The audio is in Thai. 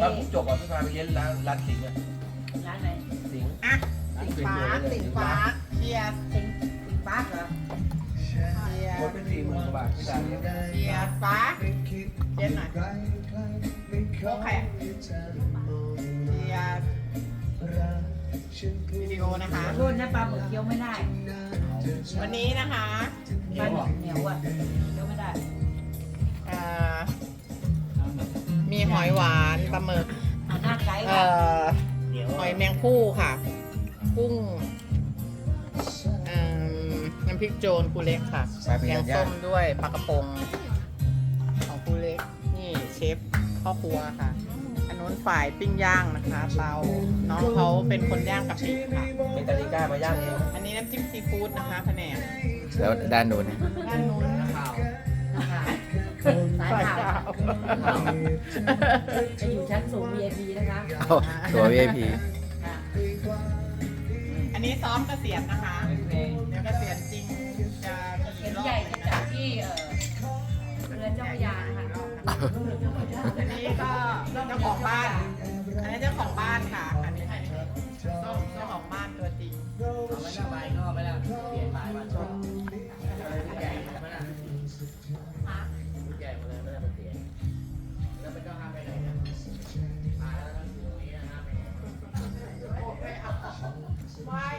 ตอนผมจบอะพี่พาไปเลี้ยงร้านร้านสิงห์อะร้านไหนสิงห์อะสิงฟ้าสิงฟ้าเชียร์สิงสิงปาร์คเหรอเชียร์คนเป็นสี่หมื่นกว่าบาทพี่ดาเลี้ยงเชียร์ฟ้าเย็นหน่อยโอเคเชียร์วิดีโอนะคะรุ่นนะปลาหมึกเคี้ยวไม่ได้ วันนี้นะคะปลาหมึกเหนียวอะเคี้ยวไม่ได้ หอยหวานปลาหมึกอ่าหน้าไกด์เอ่ค่ะอหอยแมงผู้ค่ะ กุ้งเอิ่มน้ำพริกโจนคูเล็กค่ะปลาเป็นแกงย่าส้งมด้วยปลากระพงของคูเล็ก นี่เชฟพ่อครัวค่ะอันนู้นฝ่ายปิ้งย่างนะคะเตาน้องเขาเป็นคนย่างกะปิค่ะเป็นตาลิก้ามาย่างเองอันนี้น้ำจิ้มซีฟู้ดนะคะแผนกแล้วด้านนู้นนะด้านนู้น จะอยู่ชั้นสูง VIP นะคะเอาตัว VIP ค่ะอันนี้ซ้อมเกษียณนะคะเพลงเดี๋ยวเกษียณจริงจะเข็กี่มรอบใหญ่จะจัดที่เอ่อเรือเจ้าพระยานะคะอันนี้ก็เจ้าของบ้าน อันนี้เจ้าของบ้านค่ะ อันนี้ส้มเจ้าของบ้านตัวจริง เอาไม่ได้ใบนอกไม่ได้เปลี่ยนหมายมา ไม่